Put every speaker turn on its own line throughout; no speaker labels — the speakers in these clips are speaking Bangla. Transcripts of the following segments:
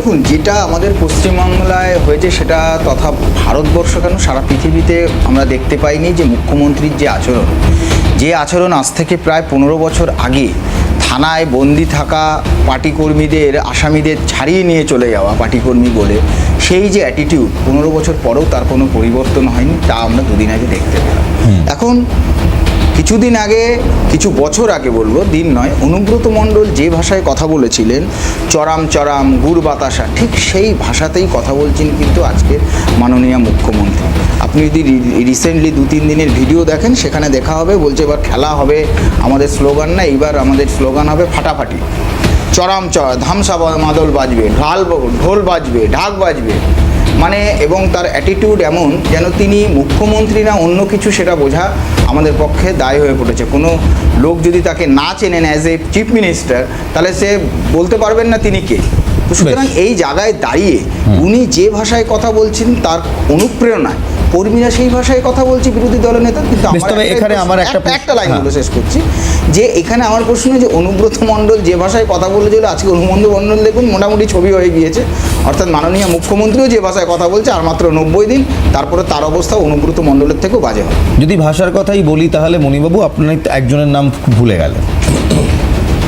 দেখুন যেটা আমাদের পশ্চিমবাংলায় হয়েছে সেটা তথা ভারতবর্ষ কেন? সারা পৃথিবীতে আমরা দেখতে পাইনি যে মুখ্যমন্ত্রীর যে আচরণ। যে আচরণ আজ থেকে প্রায় পনেরো বছর আগে থানায় বন্দি থাকা পার্টি কর্মীদের আসামিদের ছাড়িয়ে নিয়ে চলে যাওয়া পার্টি কর্মী বলে সেই যে অ্যাটিটিউড পনেরো বছর পরেও তার কোনো পরিবর্তন হয়নি তা আমরা দুদিন আগে দেখতে পেলাম। এখন কিছুদিন আগে, কিছু বছর আগে বলব, দিন নয়, অনুব্রত মণ্ডল যে ভাষায় কথা বলেছিলেন, চরাম চরাম, গুড় বাতাসা, ঠিক সেই ভাষাতেই কথা বলছেন কিন্তু আজকের মাননীয় মুখ্যমন্ত্রী। আপনি যদি রিসেন্টলি দু তিন দিনের ভিডিও দেখেন, সেখানে দেখা হবে, বলছে এবার খেলা হবে, আমাদের স্লোগান না, এইবার আমাদের স্লোগান হবে ফাটাফাটি। চরাম চড়া ধামসা মাদল বাজবে, ঢাল ঢোল বাজবে, ঢাক বাজবে। মানে এবং তার অ্যাটিটিউড এমন যেন তিনি মুখ্যমন্ত্রী না অন্য কিছু সেটা বোঝা আমাদের পক্ষে দায় হয়ে পড়েছে। কোনো লোক যদি তাকে না চেনেন অ্যাজ এ চিফ মিনিস্টার তাহলে সে বলতে পারবেন না তিনি কে। সুতরাং এই জায়গায় দাঁড়িয়ে উনি যে ভাষায় কথা বলছেন তার অনুপ্রেরণায় কর্মীরা সেই ভাষায় কথা বলছে বিরোধী দলের নেতা কিন্তু
তবে এখানে আমার একটা
একটা লাইন
হ্যাঁ।
বলে শেষ করছি যে এখানে আমার প্রশ্ন যে অনুব্রত মণ্ডল যে ভাষায় কথা বলেছিল আজকে অনুব্রত মণ্ডল দেখুন মোটামুটি ছবি হয়ে গিয়েছে। অর্থাৎ মাননীয় মুখ্যমন্ত্রীও যে ভাষায় কথা বলছে আর মাত্র নব্বই দিন তারপরে তার অবস্থা অনুব্রত মণ্ডলের থেকেও বাজে হবে।
যদি ভাষার কথাই বলি তাহলে মণিবাবু আপনার একজনের নাম ভুলে গেলেন।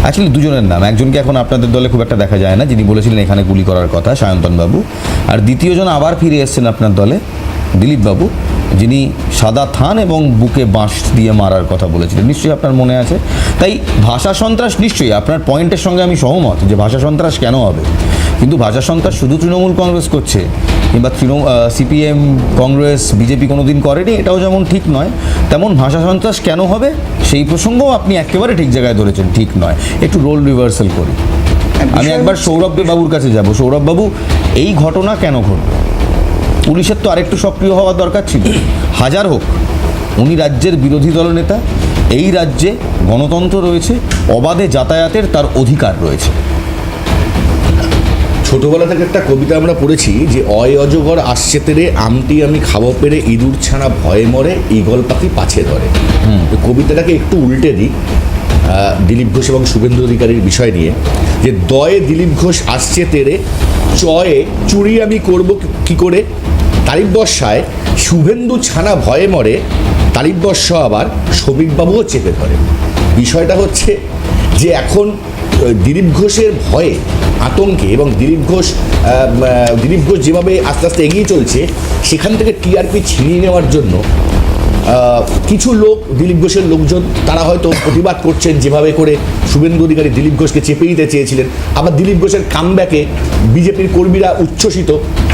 অ্যাকচুয়ালি দুজনের নাম একজনকে এখন আপনাদের দলে খুব একটা দেখা যায় না যিনি বলেছিলেন এখানে গুলি করার কথা সায়ন্তন বাবু। আর দ্বিতীয়জন আবার ফিরে এসেছেন আপনার দলে। দিলীপ বাবু যিনি সাদা থান এবং বুকে বাঁশ দিয়ে মারার কথা বলেছিলেন। নিশ্চয়ই আপনার মনে আছে? তাই ভাষা সন্ত্রাস নিশ্চয়ই আপনার পয়েন্টের সঙ্গে আমি সহমত যে ভাষা সন্ত্রাস কেন হবে? কিন্তু ভাষা সন্ত্রাস শুধু তৃণমূল কংগ্রেস করছে কিংবা তৃণমূল সিপিএম কংগ্রেস বিজেপি কোনো দিন করেনি এটাও যেমন ঠিক নয় তেমন ভাষা সন্ত্রাস কেন হবে? সেই প্রসঙ্গও আপনি একেবারে ঠিক জায়গায় ধরেছেন ঠিক নয়। একটু রোল রিভার্সাল করি। আমি একবার সৌরভ বাবুর কাছে যাব। সৌরভ বাবু এই ঘটনা কেন ঘটল? পুলিশের তো আরেকটু সক্রিয় হওয়ার দরকার ছিল। হাজার হোক উনি রাজ্যের বিরোধী দলনেতা এই রাজ্যে গণতন্ত্র রয়েছে অবাধে যাতায়াতের তার অধিকার রয়েছে।
ছোটবেলা থেকে একটা কবিতা আমরা পড়েছি যে অয় অজগর আসছে তেরে আমটি আমি খাব পেরে ইঁদুর ছানা ভয়ে মরে ঈগল পাখি পাছে ধরে। তো কবিতাটাকে একটু উল্টে দিই দিলীপ ঘোষ এবং শুভেন্দু অধিকারীর বিষয় নিয়ে যে দয়ে দিলীপ ঘোষ আসছে তেরে চয়ে চুরি আমি করব কি করে? তারিফ বর্ষায় শুভেন্দু ছানা ভয়ে মরে, তারিফ বর্ষা আবার শ্রমিকবাবুও চেপে ধরে। বিষয়টা হচ্ছে যে এখন দিলীপ ঘোষের ভয়ে আতঙ্কে এবং দিলীপ ঘোষ দিলীপ ঘোষ যেভাবে আস্তে আস্তে এগিয়ে চলছে, সেখান থেকে টিআরপি ছিনিয়ে নেওয়ার জন্য কিছু লোক, দিলীপ ঘোষের লোকজন, তারা হয়তো প্রতিবাদ করছেন যেভাবে করে শুভেন্দু অধিকারী দিলীপ ঘোষকে চেপে দিতে চেয়েছিলেন। আবার দিলীপ ঘোষের কামব্যাকে বিজেপির কর্মীরা উচ্ছ্বসিত।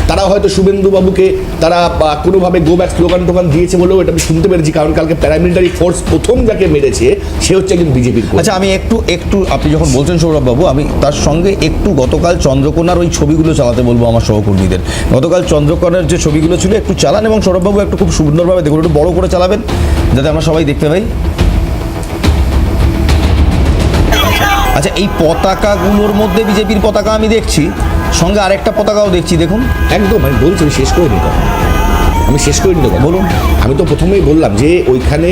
তারা হয়তো শুভেন্দু বাবুকে তারা কোনোভাবে গো ব্যাক স্লোগান টোগান দিয়েছে বলেও এটা আমি শুনতে পেরেছি, কারণ কালকে প্যারামিলিটারি ফোর্স প্রথম যাকে মেরেছে, সে হচ্ছে একজন বিজেপির
আচ্ছা আমি একটু একটু, আপনি যখন বলছেন সৌরভবাবু, আমি তার সঙ্গে একটু গতকাল চন্দ্রকোনার ওই ছবিগুলো চালাতে বলব আমার সহকর্মীদের। গতকাল চন্দ্রকোনার যে ছবিগুলো ছিল, একটু চালান এবং সৌরভবাবু একটু খুব সুন্দরভাবে দেখুন, একটু বড় করে চালাবেন, যাতে আমরা সবাই দেখতে পাই। আচ্ছা এই পতাকাগুলোর মধ্যে বিজেপির পতাকা আমি দেখছি সঙ্গে আরেকটা পতাকাও দেখছি দেখুন।
একদম আমি বলছি আমি শেষ করে দিতে আমি শেষ করে নিতে বলুন। আমি তো প্রথমেই বললাম যে ওইখানে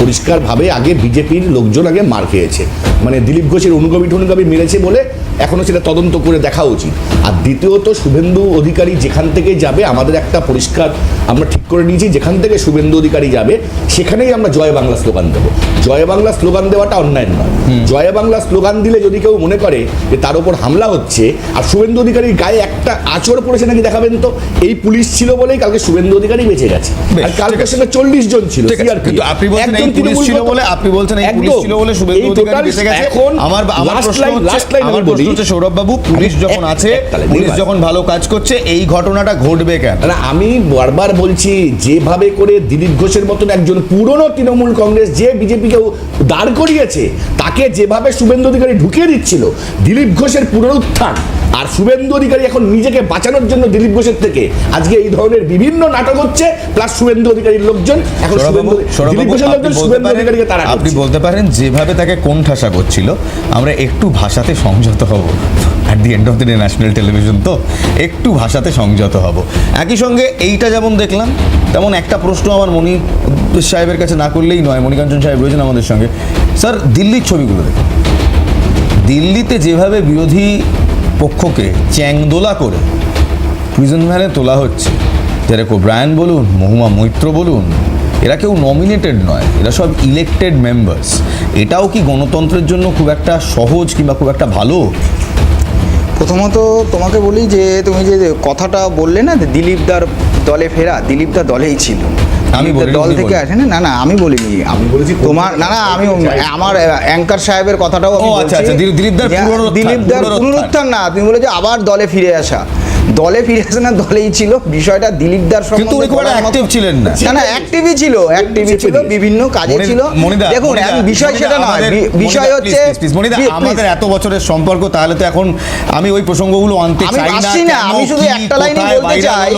পরিষ্কারভাবে আগে বিজেপির লোকজন আগে মার খেয়েছে। মানে দিলীপ ঘোষের অনুগামী টনুগামী মেরেছে বলে এখনও সেটা তদন্ত করে দেখা উচিত। আর দ্বিতীয়ত শুভেন্দু অধিকারী যেখান থেকে যাবে আমাদের একটা পরিষ্কার আমরা ঠিক করে নিয়েছি যেখান থেকে শুভেন্দু অধিকারী যাবে সেখানেই আমরা জয় বাংলা স্লোগান দেবো। জয় বাংলা স্লোগান দেওয়াটা অন্যায় নয়। জয় বাংলা স্লোগান দিলে যদি কেউ মনে করে যে তার উপর হামলা হচ্ছে আর শুভেন্দু অধিকারীর গায়ে একটা আচর পড়েছে নাকি দেখাবেন তো? এই পুলিশ ছিল বলেই কালকে শুভেন্দু অধিকারী বেঁচে গেছে। আর কালকে। সেখানে চল্লিশ জন ছিল
আপনি বলছেন এই পুলিশ ছিল বলে আপনি বলছেন এই পুলিশ
একদম।
ছিল বলে শুভেন্দু অধিকারী বেঁচে গেছে।
এখন
আমার আমার প্রশ্ন হচ্ছে
আমি
আমার
বলি।
হচ্ছে সৌরভবাবু পুলিশ যখন আছে পুলিশ যখন ভালো কাজ করছে এই ঘটনাটা ঘটবে কেন?
না আমি বারবার বলছি যেভাবে করে দিলীপ ঘোষের মতন একজন পুরনো তৃণমূল কংগ্রেস যে বিজেপিকেও দাঁড় করিয়েছে তাকে যেভাবে শুভেন্দু অধিকারী ঢুকিয়ে দিচ্ছিল দিলীপ ঘোষের পুনরুত্থান আর শুভেন্দু অধিকারী এখন নিজেকে বাঁচানোর জন্য দিলীপ ঘোষের থেকে আজকে এই ধরনের বিভিন্ন নাটক হচ্ছে প্লাস শুভেন্দু অধিকারীর লোকজন এখন দিলীপ ঘোষের লোকজন শুভেন্দু অধিকারীকে তারা
আপনি বলতে পারেন যেভাবে তাকে কোন ঠাসা করছিল আমরা একটু ভাষাতে সংযত হব। At the end of the day national television তো একটু ভাষাতে সংযত হব। একই সঙ্গে এইটা যেমন দেখলাম, তেমন একটা প্রশ্ন আমার মনি সাহেবের কাছে না করলেই নয়, মণিকাঞ্চন সাহেব রয়েছেন আমাদের সঙ্গে। স্যার দিল্লির ছবিগুলো দেখুন। দিল্লিতে যেভাবে বিরোধী পক্ষকে চ্যাংদোলা করে প্রিজন ভ্যানে তোলা হচ্ছে যারা ব্রায়ান বলুন, মহুমা মৈত্র বলুন এরা কেউ নমিনেটেড নয় এরা সব ইলেক্টেড মেম্বার্স এটাও কি গণতন্ত্রের জন্য খুব একটা সহজ কিংবা খুব একটা ভালো?
প্রথমত তোমাকে বলি যে তুমি যে কথাটা বললে না দিলীপ দার দলে ফেরা দিলীপ দা দলেই ছিল।
আমি
দল থেকে। আসে না না না আমি বলিনি।
আমি বলেছি
তোমার না না আমি আমার অ্যাঙ্কার সাহেবের কথাটাও আমি
আচ্ছা, আচ্ছা, দিলীপ- দার
দিলীপ দার।
পুনরুত্থান।
না তুমি বলে যে আবার দলে ফিরে আসা। দলে ফিরে আসে না দলেই ছিল। বিষয়টা দিলীপ দার
কিন্তু উনি খুব অ্যাক্টিভ ছিলেন না।
না না অ্যাক্টিভই ছিল অ্যাক্টিভই ছিল বিভিন্ন কাজে ছিল। দেখুন এখন বিষয় সেটা নয় বিষয় হচ্ছে।
আমাদের এত বছরের সম্পর্ক তাহলে তো এখন আমি ওই প্রসঙ্গগুলো আনতে চাই না
আমি শুধু একটা লাইনই বলতে চাই।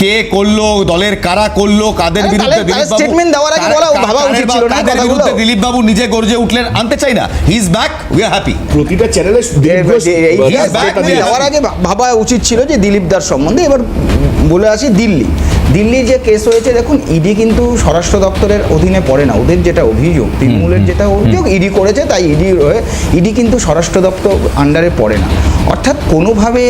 কে করল? দলের কারা করল? কাদের বিরুদ্ধে দিলীপ
তাহলে statement দেওয়ার আগে বলা ভাবা উচিত ছিল না
কাদের
কথাগুলো?
বিরুদ্ধে দিলীপ বাবু নিজে গর্জে উঠলেন? আনতে চাই না। He is back we are happy
প্রতিটা চ্যানেলে
দেওয়ার আগে ভাবা উচিত ছিল যে দিলীপ দাস সম্বন্ধে এবার বলে আসি দিল্লি। দিল্লির যে কেস হয়েছে দেখুন ইডি কিন্তু স্বরাষ্ট্র দপ্তরের অধীনে পড়ে না। ওদের যেটা অভিযোগ তৃণমূলের যেটা অভিযোগ ইডি করেছে তাই ইডি ইডি কিন্তু স্বরাষ্ট্র দপ্তর আন্ডারে পড়ে না। অর্থাৎ কোনোভাবে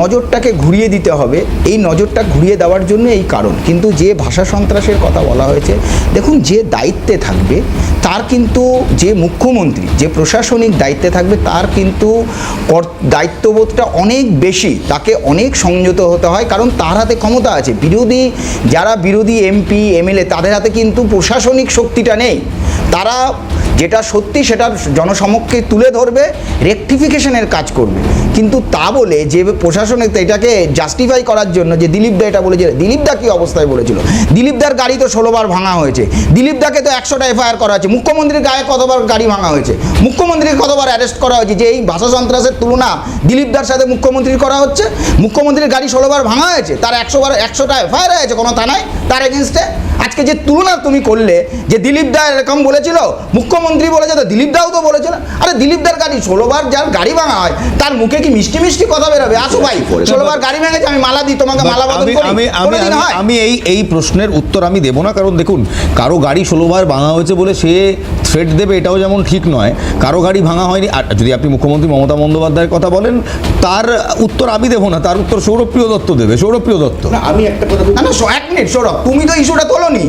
নজরটাকে ঘুরিয়ে দিতে হবে, এই নজরটা ঘুরিয়ে দেওয়ার জন্য এই কারণ। কিন্তু যে ভাষা সন্ত্রাসের কথা বলা হয়েছে, দেখুন যে দায়িত্বে থাকবে, তার কিন্তু যে মুখ্যমন্ত্রী, যে প্রশাসনিক দায়িত্বে থাকবে, তার কিন্তু দায়িত্ববোধটা অনেক বেশি, তাকে অনেক সংযত হতে হয়, কারণ তার হাতে ক্ষমতা আছে। বিরোধী, যারা বিরোধী এমপি, এমএলএ, তাদের হাতে কিন্তু প্রশাসনিক শক্তিটা নেই। তারা যেটা সত্যি সেটা জনসমক্ষে তুলে ধরবে রেকটিফিকেশনের কাজ করবে। কিন্তু তা বলে যে প্রশাসনিক এটাকে জাস্টিফাই করার জন্য যে দিলীপ দা এটা বলেছিল দিলীপ দা কী অবস্থায় বলেছিল? দিলীপ দার গাড়ি তো ষোলোবার ভাঙা হয়েছে। দিলীপ দাকে তো একশোটা এফআইআর করা হয়েছে। মুখ্যমন্ত্রীর গায়ে কতবার গাড়ি ভাঙা হয়েছে? মুখ্যমন্ত্রীকে কতবার অ্যারেস্ট করা হয়েছে? যে এই ভাষা সন্ত্রাসের তুলনা দিলীপ দার সাথে মুখ্যমন্ত্রীর করা হচ্ছে। মুখ্যমন্ত্রীর গাড়ি ষোলোবার ভাঙা হয়েছে, তার একশো বার, একশোটা এফআইআর হয়েছে কোনো থানায়, তার এগেনস্টে আজকে যে তুলনা তুমি করলে, যে দিলীপ দা এরকম বলেছিল, মুখ্যমন্ত্রী বলেছে তো দিলীপ দাও তো বলেছিল আরে দিলীপ দার গাড়ি ষোলোবার যার গাড়ি ভাঙা হয় তার মুখে কি মিষ্টি মিষ্টি কথা বেরোবে? আসো ভাই ষোলোবার গাড়ি ভেঙেছে আমি মালা দিই তোমাকে মালা বদল
আমি
করি।
আমি আমি আমি-
হয়?
আমি এই এই প্রশ্নের উত্তর আমি দেবো না কারণ দেখুন কারও গাড়ি ষোলোবার ভাঙা হয়েছে বলে সে থ্রেট দেবে এটাও যেমন ঠিক নয়। কারও গাড়ি ভাঙা হয়নি আর যদি আপনি মুখ্যমন্ত্রী মমতা বন্দ্যোপাধ্যায়ের কথা বলেন তার উত্তর আমি দেবো না তার উত্তর সৌরভপ্রিয় দত্ত দেবে সৌরভপ্রিয় দত্ত।
আমি একটা কথা
না না এক মিনিট সৌরভ তুমি তো ইস্যুটা তোলোনি।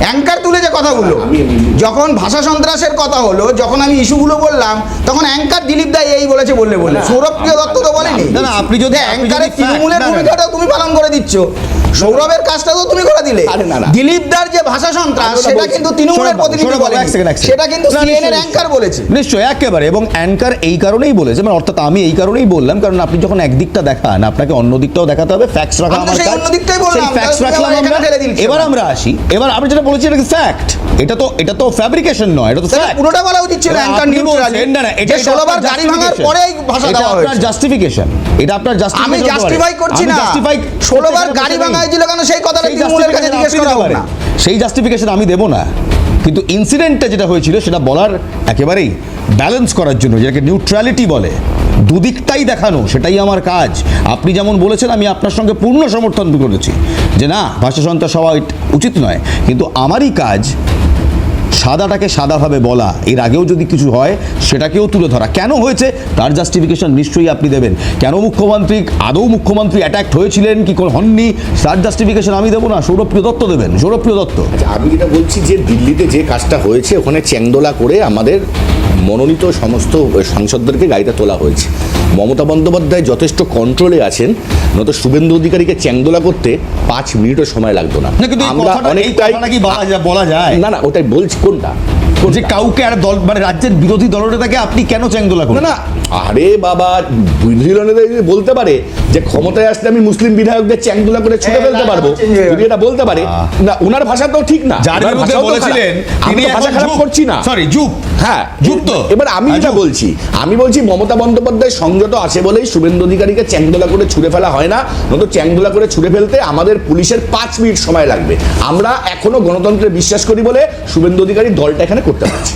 অ্যাঙ্কার তুলে যে কথাগুলো যখন ভাষা সন্ত্রাসের কথা হলো যখন আমি ইস্যুগুলো বললাম তখন অ্যাঙ্কার দিলীপ দা এই বলেছে বললে বলে সৌরভ প্রিয় দত্ত তো বলেনি।
না, না, আপনি যদি-
অ্যাঙ্কারের তৃণমূলের। ভূমিকাটাও তুমি পালন করে দিচ্ছ। সৌরভের কাজটা তো তুমি করে দিলে। দিলীপ দার যে ভাষা সন্ত্রাস সেটা কিন্তু তৃণমূলের প্রতিনিধি
এক এক second।
সেটা কিন্তু
না,
সিএনএর অ্যাঙ্কার বলেছে।
নিশ্চয়ই একেবারে। এবং অ্যাঙ্কার এই কারণেই বলেছে। মানে অর্থাৎ আমি এই কারণেই বললাম কারণ আপনি যখন একদিকটা দেখান আপনাকে অন্য দিকটাও দেখাতে হবে ফ্যাক্টস রাখা আমার কাজ।
অন্য দিকটাই বললাম,
সেই facts রাখলাম আমরা। এবার আমরা আসি। এবার আমি যেটা বলেছি এটা ফ্যাক্ট এটা তো এটা তো ফ্যাব্রিকেশন নয় এটা তো fact।
পুরোটা বলা উচিত ছিল অ্যাঙ্কার নিউট্রাল
না, না, এটা-
যে
এটা
ষোলোবার
আপনার
গাড়ি ভাঙার। পরেই ভাষা দেওয়া
আপনার
হয়েছে।
জাস্টিফিকেশন এটা আপনার জাস্টিফিকেশন
আমি জাস্টিফাই করছি না।
জাস্টিফাই
ষোলোবার গাড়ি ভাঙা হয়েছিল কেন? সেই কথাটা তৃণমূলের কাছে জিজ্ঞেস করা হবে না।
সেই জাস্টিফিকেশন আমি দেব না। কিন্তু ইনসিডেন্টটা যেটা হয়েছিল সেটা বলার একেবারেই ব্যালেন্স করার জন্য যেটাকে নিউট্রালিটি বলে দুদিকটাই দেখানো সেটাই আমার কাজ। আপনি যেমন বলেছেন আমি আপনার সঙ্গে পূর্ণ সমর্থন করেছি। যে না ভাষা সন্ত্রাস হওয়া উচিত নয়। কিন্তু আমারই কাজ সাদাটাকে সাদাভাবে বলা, এর আগেও যদি কিছু হয়, সেটাকেও তুলে ধরা। কেন হয়েছে? তার জাস্টিফিকেশন নিশ্চয়ই আপনি দেবেন। কেন মুখ্যমন্ত্রী, আদৌ মুখ্যমন্ত্রী অ্যাট্যাক্ট হয়েছিলেন, কি কোনো হননি? তার জাস্টিফিকেশন আমি দেবো না, সৌরভপ্রিয় দত্ত দেবেন, সৌরভপ্রিয় দত্ত।
আচ্ছা আমি যেটা বলছি যে দিল্লিতে যে কাজটা হয়েছে, ওখানে চ্যাংদোলা করে আমাদের মনোনীত সমস্ত সাংসদদেরকে গাড়িতে তোলা হয়েছে। মমতা বন্দ্যোপাধ্যায় যথেষ্ট কন্ট্রোলে আছেন নয়তো শুভেন্দু অধিকারীকে চ্যাংদোলা করতে পাঁচ মিনিটও সময় লাগতো না।
এই কি বলা যায়-
না না ওটাই বলছি কোনটা?
যে কাউকে আর দল মানে রাজ্যের বিরোধী দলনেতাকে আপনি কেন চ্যাংদোলা করেন
না আরে বাবা বিরোধী দলনেতা বলতে পারে যে ক্ষমতায় আসলে আমি মুসলিম বিধায়কদের চ্যাংদোলা করে ছুটে ফেলতে পারব।
হয়ে
যদি এটা বলতে পারে না ওনার ভাষা তো ঠিক না।
যার বিরুদ্ধে বলেছিলেন
আমি ভাষা খারাপ করছি না।
সরি চুপ
হ্যাঁ
চুপ তো
এবার আমি
হ্যাঁ,
যেটা বলছি আমি বলছি মমতা বন্দ্যোপাধ্যায় সংযত আছে বলেই শুভেন্দু অধিকারীকে চ্যাংদোলা করে ছুড়ে ফেলা হয় না নয়তো চ্যাংদোলা করে ছুড়ে ফেলতে আমাদের পুলিশের পাঁচ মিনিট সময় লাগবে। আমরা এখনও গণতন্ত্রে বিশ্বাস করি বলে শুভেন্দু অধিকারী দলটা এখানে করতে পারছি।